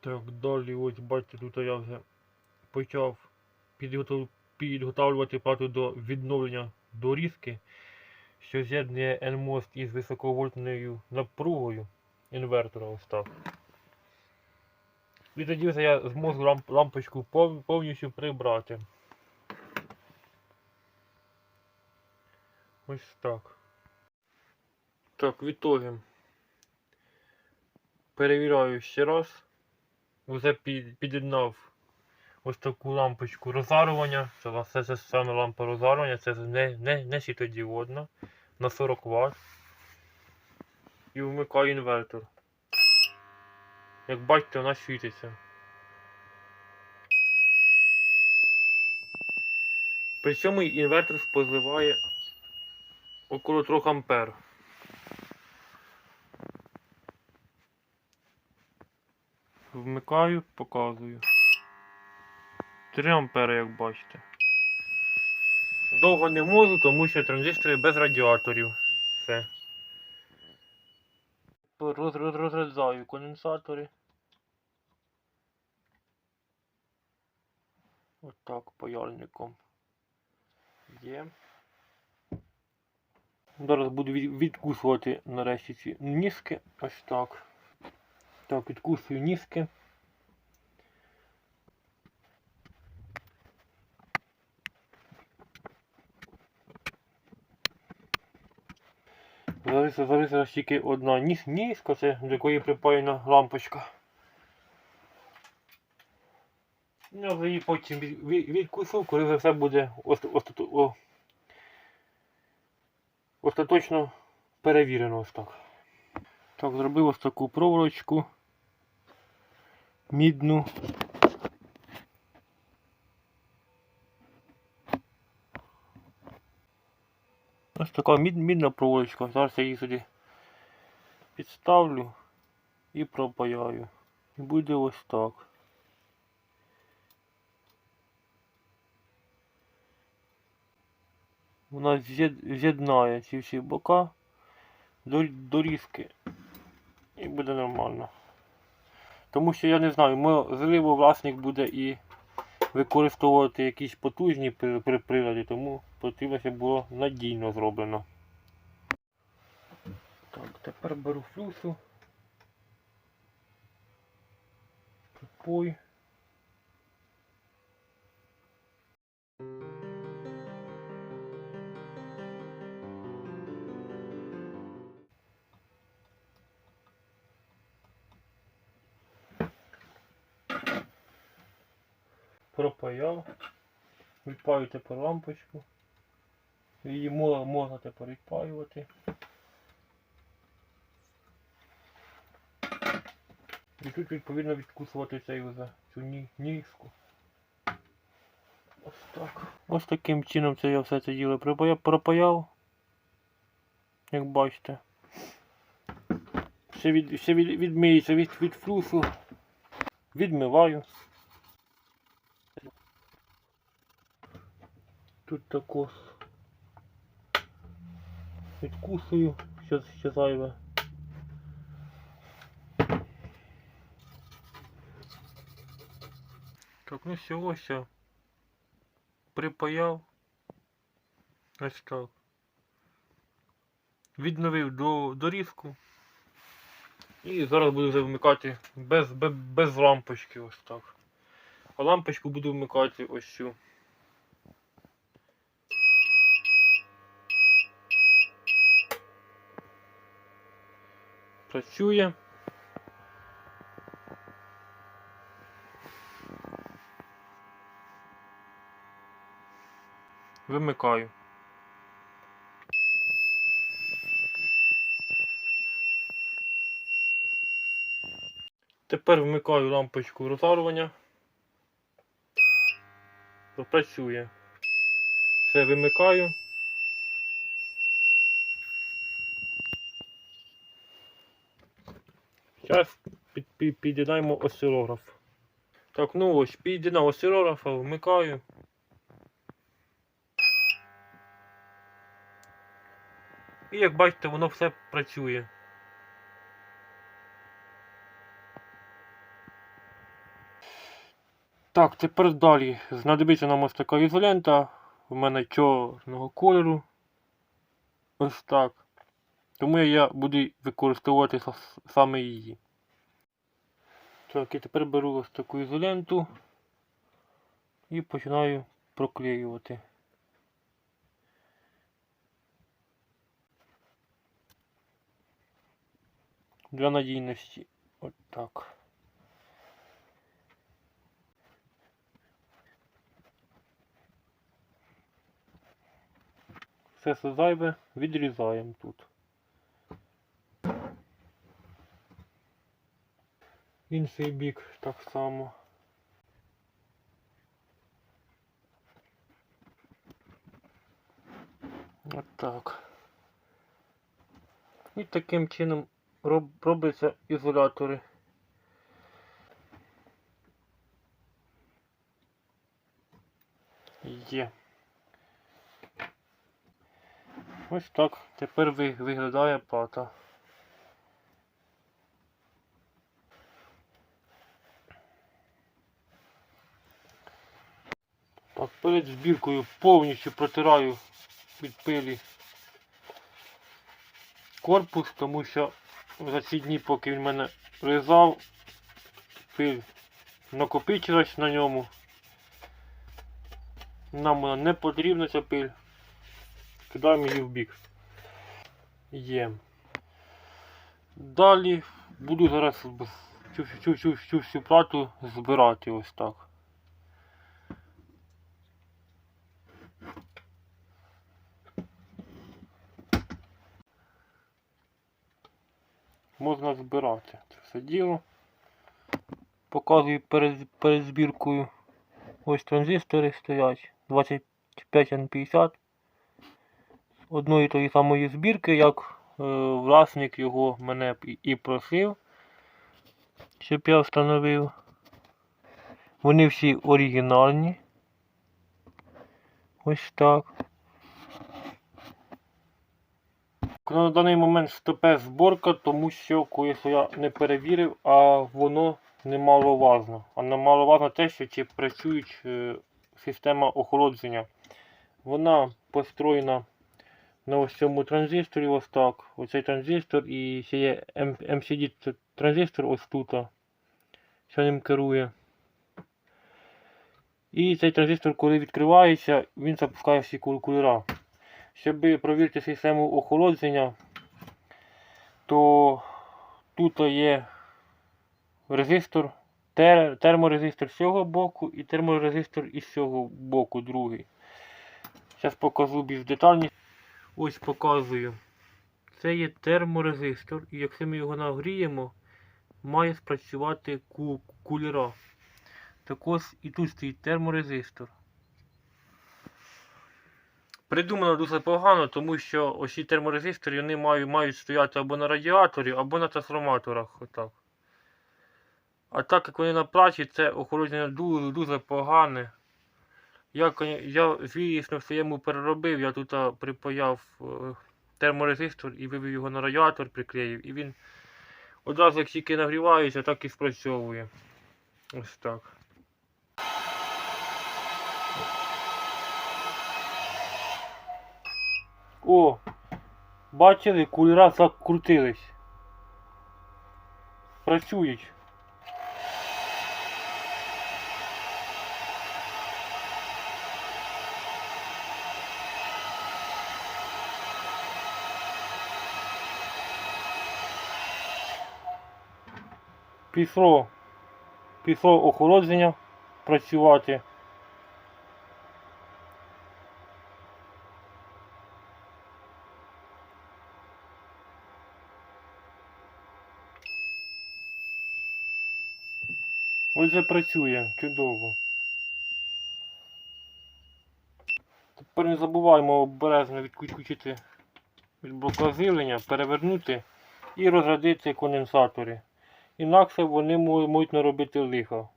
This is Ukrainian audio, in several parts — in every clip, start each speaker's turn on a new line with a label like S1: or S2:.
S1: Так, далі ось бачите, тут я вже почав підготов... підготовлювати плату до відновлення дорізки, що з'єднує N-мост із високовольтною напругою інвертора ось так. І тоді вже я зможу ламп... лампочку пов... повністю прибрати. Ось так. Так, відтоги. Перевіряю ще раз. Вже під, під'єднав ось таку лампочку розжарювання. Це, це, саме лампа розжарювання, це не, не, не світодіодна на 40 Вт. І вмикаю інвертор. Як бачите, вона світиться. При цьому інвертор споживає около 3 ампер. Вмикаю, показую. 3 ампери, як бачите. Довго не можу, тому що транзистори без радіаторів. Все. Роз, роз, розрізаю конденсатори. Отак, паяльником. Є. Зараз буду від- відкусувати нарешті ці ніжки. Ось так. Так, відкусую ніжки. Зараз тільки одна ніж, ніжка, це до якої припаяна лампочка. Ну, вже її потім від, від, відкушу, коли вже все буде остаточно перевірено ось так. Так, зробив ось таку проволочку мідну. Ось така мід, мідна проволочка. Зараз я її сюди підставлю і пропаяю. І буде ось так. Вона з'єднає ці всі бока до, до різки. І буде нормально. Тому що я не знаю, можливо власник буде і використовувати якісь потужні при, при приладі, тому потрібно, щоб було надійно зроблено. Так, тепер беру флюсу. Припой. Пропаяв. Відпаю тепер лампочку. Її можна тепер відпаювати. І тут відповідно відкусувати цей вже цю ні- ніжку. Ось так. Ось таким чином це я все це діло пропаяв. Як бачите. Ще, від, ще від, відмиється від, від флюсу. Відмиваю. Тут також відкусую, що ще зайве. Так, ну всього все. Припаяв. Ось так. Відновив до дорізку. І зараз буду вже вмикати без, без, без лампочки ось так. А лампочку буду вмикати ось цю. Працює. Вимикаю. Тепер вмикаю лампочку розжарювання. Працює. Все вимикаю. Зараз під, під, під'єднаємо осцилограф. Так, ну ось, під'єднав осцилографа, вмикаю. І як бачите, воно все працює. Так, тепер далі. Знадобиться нам ось така ізолента. У мене чорного кольору. Ось так. Тому я буду використовувати саме її. Так, і тепер беру ось таку ізоленту і починаю проклеювати. Для надійності. От так. Все це зайве відрізаємо тут. Інший бік так само. От так. І таким чином роб, робляться ізолятори. Є. Ось так тепер виглядає плата. Так, перед збіркою повністю протираю від пилі корпус, тому що за ці дні, поки він мене ризав, пиль накопичилась на ньому. Нам вона не потрібна ця пиль. Кидаємо її в бік. Є. Далі буду зараз цю, всю плату збирати ось так. Можна збирати це все діло. Показую перед, перед збіркою. Ось транзистори стоять 25N50 одної тої самої збірки, як е, власник його мене і просив, щоб я встановив. Вони всі оригінальні. Ось так. На даний момент стопе зборка, тому що коли я не перевірив, а воно немаловажно. А немаловажно те, що чи працюють е, система охолодження. Вона построєна на ось цьому транзисторі ось так. Оцей транзистор і ще є MCD транзистор ось тут. Що ним керує. І цей транзистор, коли відкривається, він запускає всі кул- кулера. Щоб провірити систему охолодження, то тут є резистор, тер, терморезистор з цього боку і терморезистор із цього боку другий. Зараз покажу більш детальніше. Ось показую. Це є терморезистор, і якщо ми його нагріємо, має спрацювати ку кулера. Також і тут стоїть терморезистор. Придумано дуже погано, тому що ось ці терморезистори вони мають, мають стояти або на радіаторі, або на трансформаторах. Отак. А так як вони на платі, це охолодження дуже, дуже погане. Я, я звісно, в своєму переробив, я тут припаяв е, терморезистор і вивів його на радіатор, приклеїв, і він одразу як тільки нагрівається, так і спрацьовує. Ось так. О! Бачили, кулера закрутились. Працюють. Пішло, пішло охолодження працювати. Вже працює, чудово. Тепер не забуваємо обережно відключити від блока живлення, перевернути і розрядити конденсатори. Інакше вони можуть наробити лиха.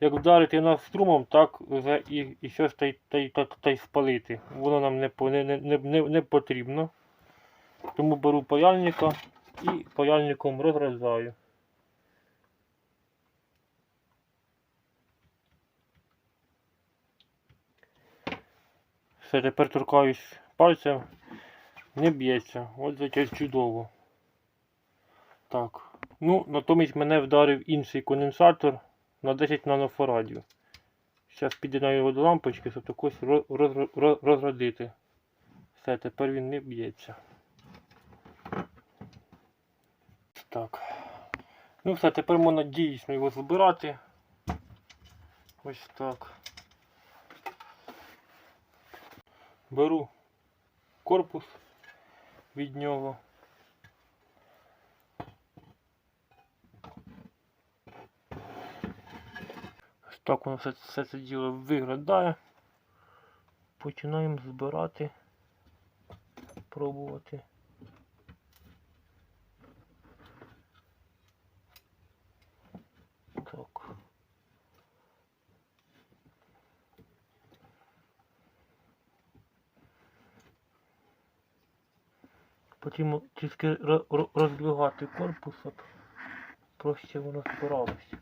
S1: Як вдарити нас струмом, так вже і, і щось та та, та, та й спалити. Воно нам не, не, не, не, не потрібно. Тому беру паяльника і паяльником розрізаю. Все, тепер торкаюсь пальцем. Не б'ється. От затяг чудово. Так. Ну, натомість мене вдарив інший конденсатор на 10 нанофарадів. Зараз під'єднаю його до лампочки, щоб також роз, роз, роз. Все, тепер він не б'ється. Так. Ну все, тепер можна дійсно його збирати. Ось так. Беру корпус від нього. Так воно все, все це діло виглядає. Починаємо збирати, пробувати. Так. Потім тільки ро- ро- роздвигати корпус, щоб проще воно збиралося.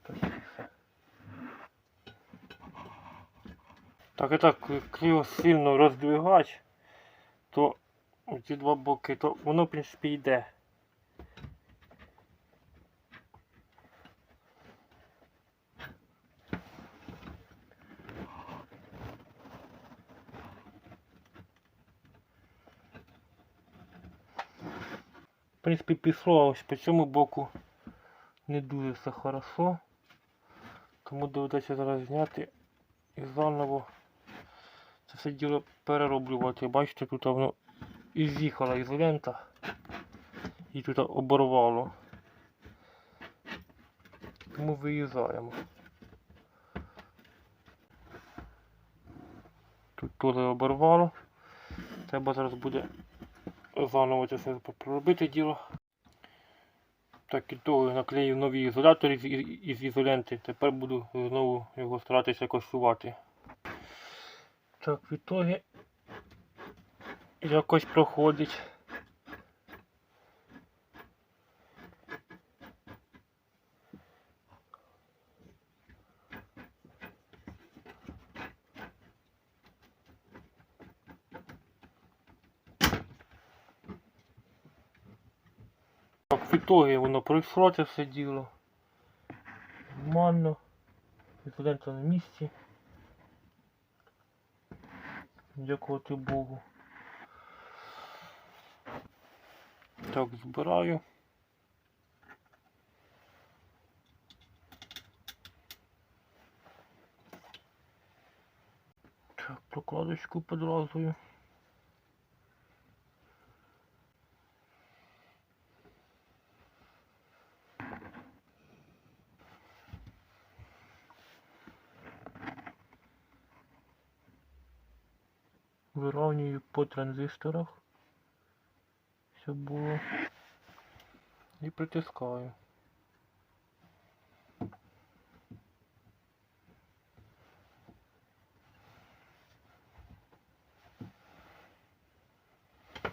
S1: Так і так, його сильно роздвигати, то ці два боки, то воно в принципі йде. В принципі, пішло, а ось по цьому боку не дуже все хорошо. Тому доведеться зараз зняти і заново це все діло перероблювати. Бачите, тут воно і з'їхала ізолента і тут оборвало. Тому виїжджаємо. Тут теж оборвало. Треба зараз буде заново це все проробити діло. Так і того наклеїв нові ізолятори із, із ізоленти. Тепер буду знову його старатися косувати. Так, в ітогі якось проходить. В ітогі воно пройшло це все діло. Нормально. Ізолента на місці. Дякувати Богу. Так, збираю. Так, прокладочку підразую. Вирівнюю по транзисторах. Щоб було. І притискаю.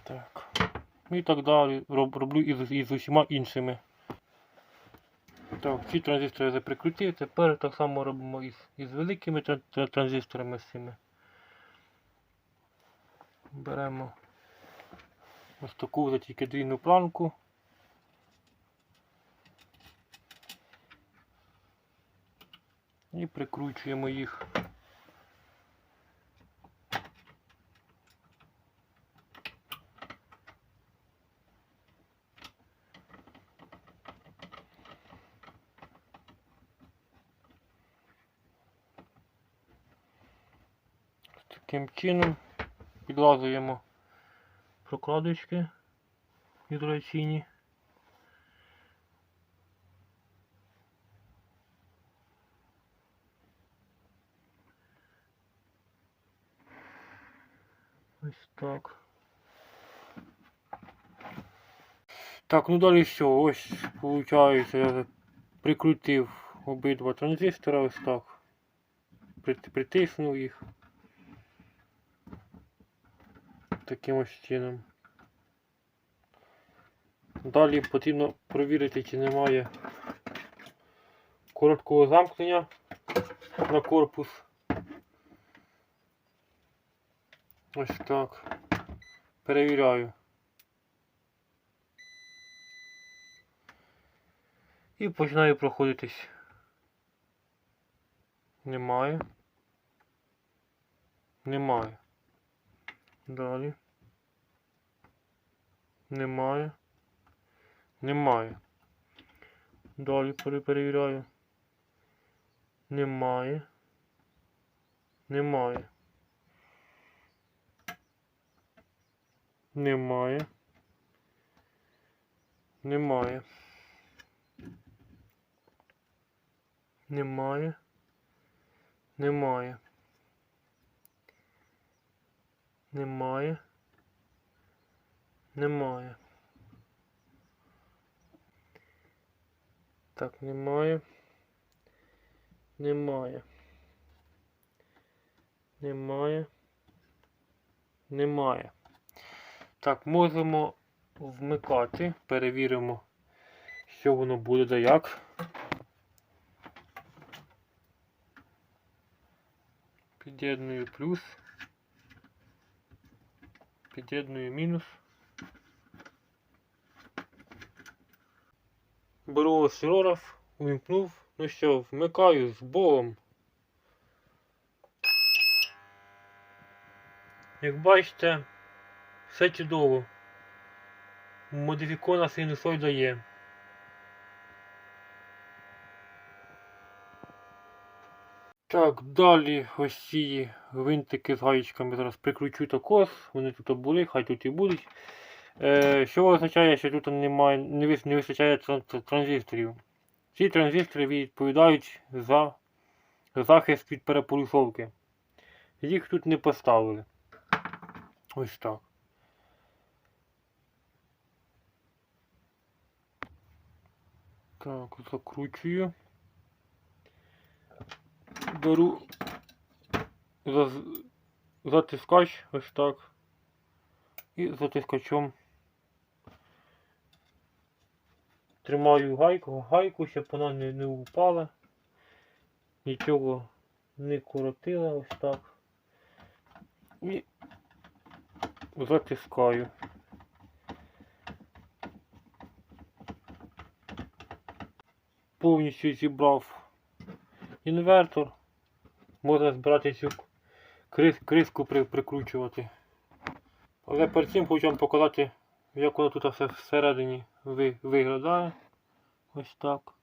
S1: Так. І так далі роб- роблю із, із усіма іншими. Так, ці транзистори я заприкрутив, тепер так само робимо із, із великими тран- тран- транзисторами з цими. Беремо ось таку вже тільки двійну планку. І прикручуємо їх. Таким чином підлазуємо прокладочки ізоляційні. Ось так. Так, ну далі що? Ось, виходить, я прикрутив обидва транзистора ось так. Притиснув їх. Таким ось чином. Далі потрібно провірити, чи немає короткого замкнення на корпус. Ось так. Перевіряю. І починаю проходитись. Немає. Немає. Далі. Немає. Немає. Далі пере- перевіряю. Немає. Немає. Немає. Немає. Немає. Немає. Немає. Немає. Так, немає. Немає. Немає. Немає. Так, можемо вмикати. Перевіримо, що воно буде да як. Під'єдную плюс. Під'єдную мінус. Беру осцилограф, увімкнув. Ну що, вмикаю з Богом. Як бачите, все чудово. Модифікована синусоїда є. Так, далі ось ці гвинтики з гаєчками зараз прикручу також. Вони тут були, хай тут і будуть. Е, що означає, що тут немає, не вистачає транзисторів. Ці транзистори відповідають за захист від переполюсовки. Їх тут не поставили. Ось так. Так, закручую. Беру за, затискач ось так. І затискачом тримаю гайку, гайку, щоб вона не, не упала. Нічого не коротила ось так. І затискаю. Повністю зібрав інвертор. Можна збирати цю криску прикручувати. Але перед цим хочу вам показати, як воно тут все всередині виглядає. Ось так.